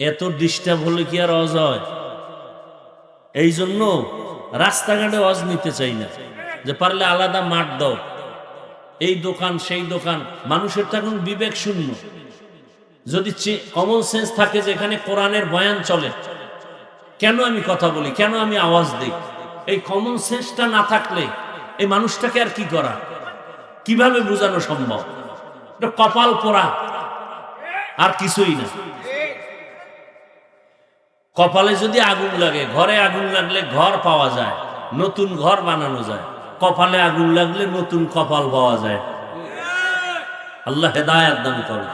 এত ডিস্টার্ব হলে কি আর অজ হয়? এই জন্য রাস্তাঘাটে অজ নিতে চাই না। যে পারলে আলাদা মাঠ দাও। এই দোকান, সেই দোকান, মানুষের তো এখন বিবেক শূন্য। যদি কমন সেন্স থাকে যে এখানে কোরআনের বয়ান চলে, কেন আমি কথা বলি? কেন আমি আওয়াজ দিই? এই কমন সেন্সটা না থাকলে এই মানুষটাকে আর কি করা? কীভাবে বোঝানো সম্ভব? কপাল পোড়া। আর কিছুই না। কপালে যদি আগুন লাগে, ঘরে আগুন লাগলে ঘর পাওয়া যায়, নতুন ঘর বানানো যায়। কপালে আগুন লাগলে নতুন কপাল পাওয়া যায়। আল্লাহ হেদায়াত দান করে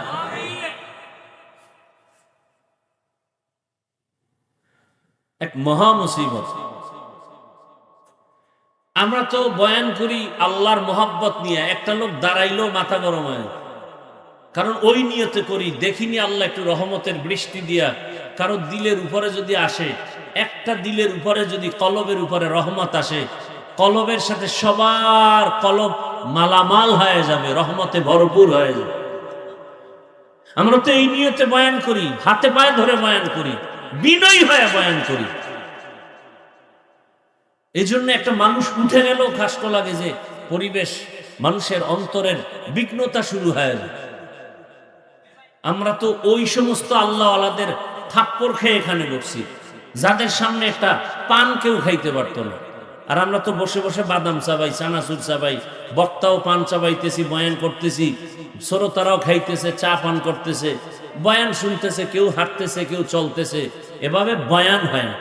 এক মহা মুসিবত। আমরা তো বয়ান করি আল্লাহর মোহাব্বত নিয়ে, একটা লোক দাঁড়াইলেও মাথা গরম হয় কারণ ওই নিয়তে করি, দেখিনি আল্লাহ একটু রহমতের বৃষ্টি দিয়া কারও দিলের উপরে যদি আসে, একটা দিলের উপরে যদি কলবের উপরে রহমত আসে, কলবের সাথে সবার কলব মালামাল হয়ে যাবে, রহমতে ভরপুর হয়ে যাবে। আমরা তো এই নিয়তে বয়ান করি, হাতে পায়ে ধরে বয়ান করি, বিনয়ী হয়ে বয়ান করি। এই জন্য একটা মানুষ উঠে গেল কষ্ট লাগে যে পরিবেশ মানুষের অন্তরের বিঘ্নতা শুরু হয়ে যায়। আমরা তো ওই সমস্ত আল্লাহ আলাদের থাপ্পর খেয়ে এখানে বসছি। যাদের সামনে একটা পান কেউ খাইতে পারত না। আর আমরা তো বসে বসে বাদাম চাবাই, চানাচুর চাবাই, বক্তাও পান চাবাইতেছি, বয়ান করতেছি, শ্রোতারাও খাইতেছে, চা পান করতেছে, বয়ান শুনতেছে, কেউ হাঁটতেছে, কেউ চলতেছে। এভাবে বয়ান হয় না।